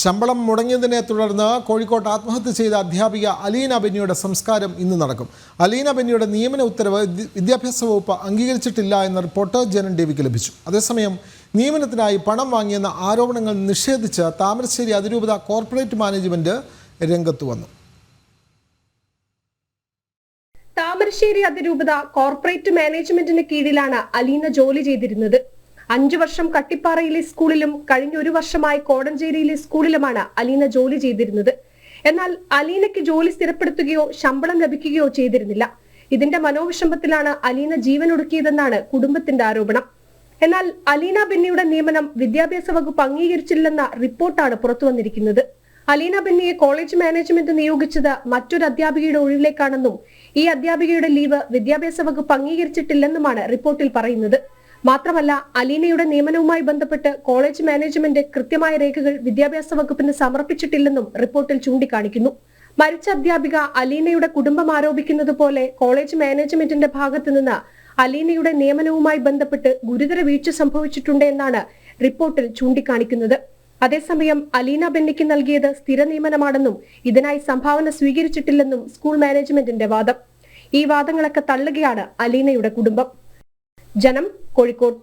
ശമ്പളം മുടങ്ങിയതിനെ തുടർന്ന് കോഴിക്കോട്ട് ആത്മഹത്യ ചെയ്ത അധ്യാപിക അലീന ബെന്നിയുടെ സംസ്കാരം ഇന്ന് നടക്കും. അലീന ബെന്നിയുടെ നിയമന ഉത്തരവ് വിദ്യാഭ്യാസ വകുപ്പ് അംഗീകരിച്ചിട്ടില്ല എന്ന റിപ്പോർട്ട് ജനൻ ടിവിക്ക് ലഭിച്ചു. അതേസമയം നിയമനത്തിനായി പണം വാങ്ങിയെന്ന ആരോപണങ്ങൾ നിഷേധിച്ച് താമരശ്ശേരി അതിരൂപത കോർപ്പറേറ്റ് മാനേജ്മെന്റ് രംഗത്ത് വന്നു. താമരശ്ശേരി അതിരൂപത കോർപ്പറേറ്റ് മാനേജ്മെന്റിന് കീഴിലാണ് അലീന ജോലി ചെയ്തിരുന്നത്. അഞ്ചു വർഷം കട്ടിപ്പാറയിലെ സ്കൂളിലും കഴിഞ്ഞ ഒരു വർഷമായി കോടഞ്ചേരിയിലെ സ്കൂളിലുമാണ് അലീന ജോലി ചെയ്തിരുന്നത്. എന്നാൽ അലീനയ്ക്ക് ജോലി സ്ഥിരപ്പെടുത്തുകയോ ശമ്പളം ലഭിക്കുകയോ ചെയ്തിരുന്നില്ല. ഇതിന്റെ മനോവിഷമത്തിലാണ് അലീന ജീവൻ ഒടുക്കിയതെന്നാണ് കുടുംബത്തിന്റെ ആരോപണം. എന്നാൽ അലീന ബെന്നിയുടെ നിയമനം വിദ്യാഭ്യാസ വകുപ്പ് അംഗീകരിച്ചില്ലെന്ന റിപ്പോർട്ടാണ് പുറത്തുവന്നിരിക്കുന്നത് അലീന ബെന്നിയെ കോളേജ് മാനേജ്മെന്റ് നിയോഗിച്ചത് മറ്റൊരു അധ്യാപികയുടെ ഒഴിവിലേക്കാണെന്നും ഈ അധ്യാപികയുടെ ലീവ് വിദ്യാഭ്യാസ വകുപ്പ് അംഗീകരിച്ചിട്ടില്ലെന്നുമാണ് റിപ്പോർട്ടിൽ പറയുന്നത്. മാത്രമല്ല അലീനയുടെ നിയമനവുമായി ബന്ധപ്പെട്ട് കോളേജ് മാനേജ്മെന്റ് കൃത്യമായ രേഖകൾ വിദ്യാഭ്യാസ വകുപ്പിന് സമർപ്പിച്ചിട്ടില്ലെന്നും റിപ്പോർട്ടിൽ ചൂണ്ടിക്കാണിക്കുന്നു. മരിച്ച അധ്യാപിക അലീനയുടെ കുടുംബം ആരോപിക്കുന്നത് പോലെ കോളേജ് മാനേജ്മെന്റിന്റെ ഭാഗത്ത് നിന്ന് അലീനയുടെ നിയമനവുമായി ബന്ധപ്പെട്ട് ഗുരുതര വീഴ്ച സംഭവിച്ചിട്ടുണ്ട് എന്നാണ് റിപ്പോർട്ടിൽ ചൂണ്ടിക്കാണിക്കുന്നത്. അതേസമയം അലീന ബെന്നിക്ക് നൽകിയത് സ്ഥിര നിയമനമാണെന്നും ഇതിനായി സംഭാവന സ്വീകരിച്ചിട്ടില്ലെന്നും സ്കൂൾ മാനേജ്മെന്റിന്റെ വാദം. ഈ വാദങ്ങളൊക്കെ തള്ളുകയാണ് അലീനയുടെ കുടുംബം. ജനം കോഴിക്കോട്